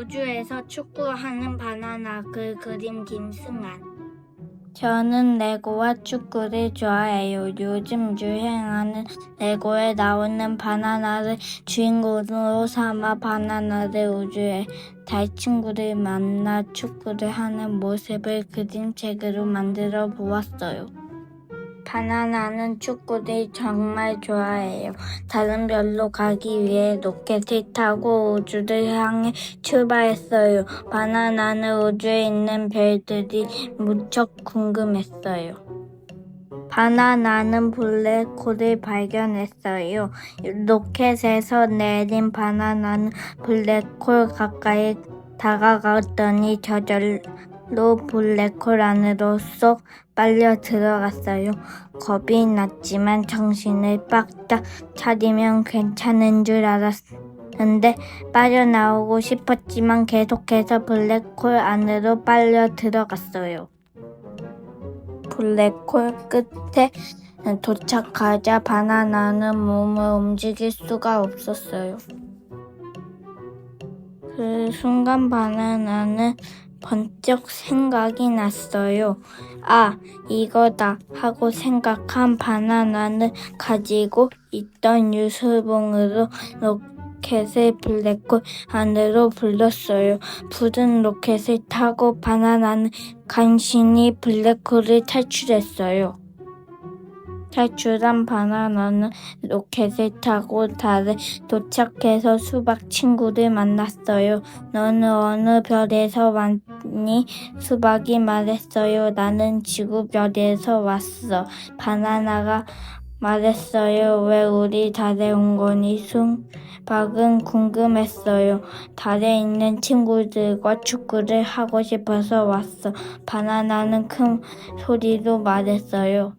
우주에서 축구하는 바나나 그 그림 김승환 저는 레고와 축구를 좋아해요. 요즘 유행하는 레고에 나오는 바나나를 주인공으로 삼아 바나나를 우주에 달 친구를 만나 축구를 하는 모습을 그림책으로 만들어 보았어요. 바나나는 축구를 정말 좋아해요. 다른 별로 가기 위해 로켓을 타고 우주를 향해 출발했어요. 바나나는 우주에 있는 별들이 무척 궁금했어요. 바나나는 블랙홀을 발견했어요. 로켓에서 내린 바나나는 블랙홀 가까이 다가갔더니 저절로 블랙홀 안으로 쏙 빨려 들어갔어요. 겁이 났지만 정신을 빡딱 차리면 괜찮은 줄 알았는데 빠져나오고 싶었지만 계속해서 블랙홀 안으로 빨려 들어갔어요. 블랙홀 끝에 도착하자 바나나는 몸을 움직일 수가 없었어요. 그 순간 바나나는 번쩍 생각이 났어요. 아, 이거다 하고 생각한 바나나는 가지고 있던 유수봉으로 로켓을 블랙홀 안으로 불렀어요. 푸른 로켓을 타고 바나나는 간신히 블랙홀을 탈출했어요. 탈출한 바나나는 로켓을 타고 달에 도착해서 수박 친구를 만났어요. 너는 어느 별에서 왔니? 수박이 말했어요. 나는 지구 별에서 왔어. 바나나가 말했어요. 왜 우리 달에 온 거니? 수박은 궁금했어요. 달에 있는 친구들과 축구를 하고 싶어서 왔어. 바나나는 큰 소리로 말했어요.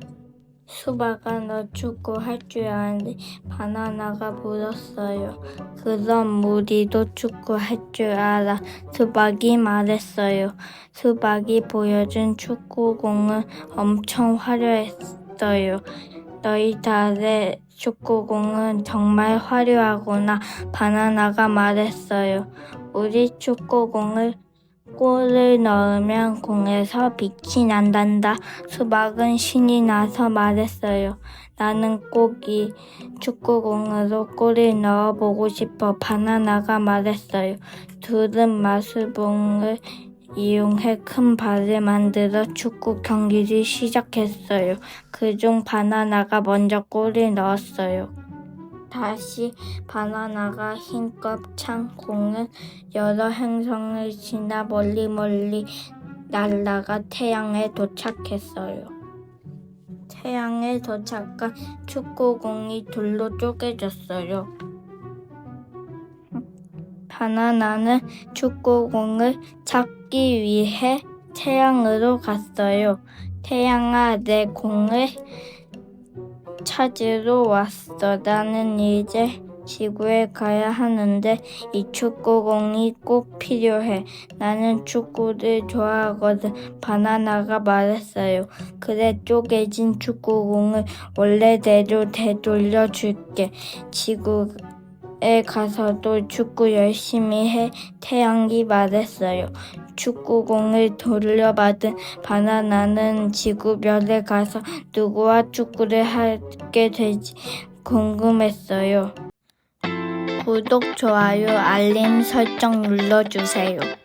수박아 너 축구 할 줄 아는데 바나나가 물었어요. 그럼 우리도 축구 할 줄 알아. 수박이 말했어요. 수박이 보여준 축구공은 엄청 화려했어요. 너희 달의 축구공은 정말 화려하구나. 바나나가 말했어요. 우리 축구공을 골을 넣으면 공에서 빛이 난단다. 수박은 신이 나서 말했어요. 나는 꼭 이 축구공으로 골을 넣어보고 싶어. 바나나가 말했어요. 둘은 마술봉을 이용해 큰 발을 만들어 축구 경기를 시작했어요. 그중 바나나가 먼저 골을 넣었어요. 다시 바나나가 힘껏 찬 공은 여러 행성을 지나 멀리 멀리 날아가 태양에 도착했어요. 태양에 도착한 축구공이 둘로 쪼개졌어요. 바나나는 축구공을 찾기 위해 태양으로 갔어요. 태양아, 내 공을 찾으러 왔어. 나는 이제 지구에 가야 하는데 이 축구공이 꼭 필요해. 나는 축구를 좋아하거든. 바나나가 말했어요. 그래 쪼개진 축구공을 원래대로 되돌려 줄게. 지구에 가서도 축구 열심히 해. 태양이 말했어요. 축구공을 돌려받은 바나나는 지구별에 가서 누구와 축구를 하게 될지 궁금했어요. 구독, 좋아요, 알림 설정 눌러주세요.